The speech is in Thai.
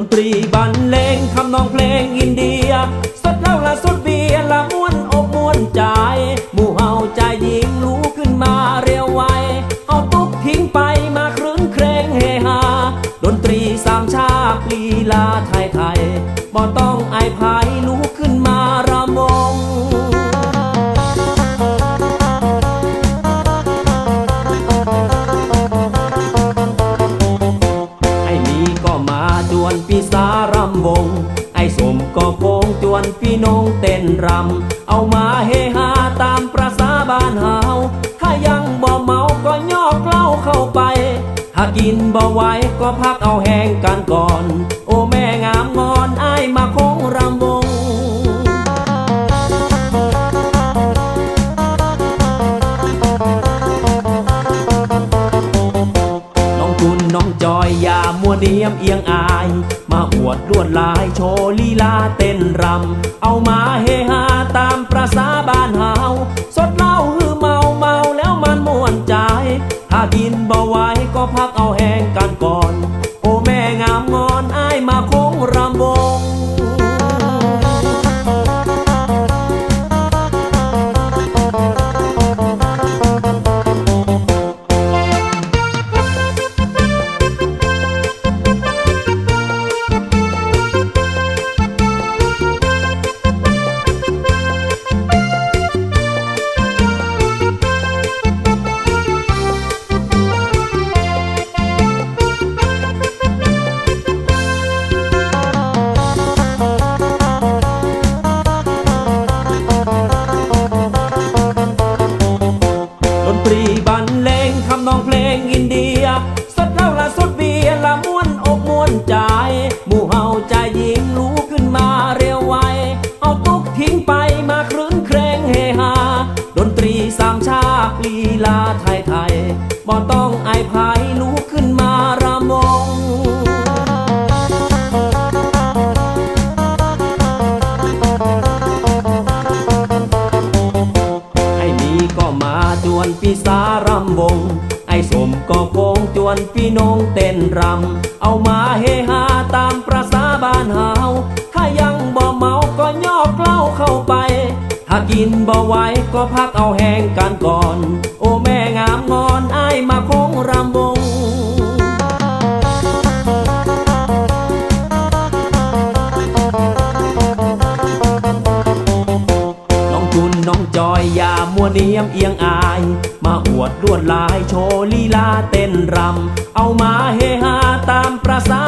นตรีบรรเลงคำนองเพลงอินเดีย สดเหล่าละสุดเบียร์ละม้วนอกม้วนใจหมู่เฮาใจหญิงรู้ขึ้นมาเร็วไว เอาตุ๊กทิ้งไปมาครื้นเครงเฮฮา ดนตรีสามชาติลีลาไทยไทยบ่ต้องอายภาย วนปีสารำวง ไอ้สมก็โคงจวนพี่น้องเต้นรำ เอามาเฮฮาตามประสาบ้านเฮา ถ้ายังบ่เมาก็ย่อกเล้าเข้าไป ถ้ากินบ่ไหวก็พักเอาแห้งกันก่อน โอ้แม่งามงอ อย่ามัวเนียมเอียงอาย มาอวดลวดลายโชว์ลีลาเต้นรำเอามาเฮ ลีลาไทยไทยๆบ่ต้องอายภายรู้ขึ้นมารำวงไอ้นี้ก็มาจวนปีสารำวง ไอ้สมก็โคงจวนพี่นงเต้นรำ เอามาเฮฮา กินบ่ไหวก็พักเอาแห้งกันก่อน โอ้แม่งามงอนไอ้ายมาคงรำวงน้องจุนน้องจอยอย่ามัวเนียมเอียงอาย มาอวดลวดลายโชว์ลีลาเต้นรำ เอามาเฮฮาตามประสา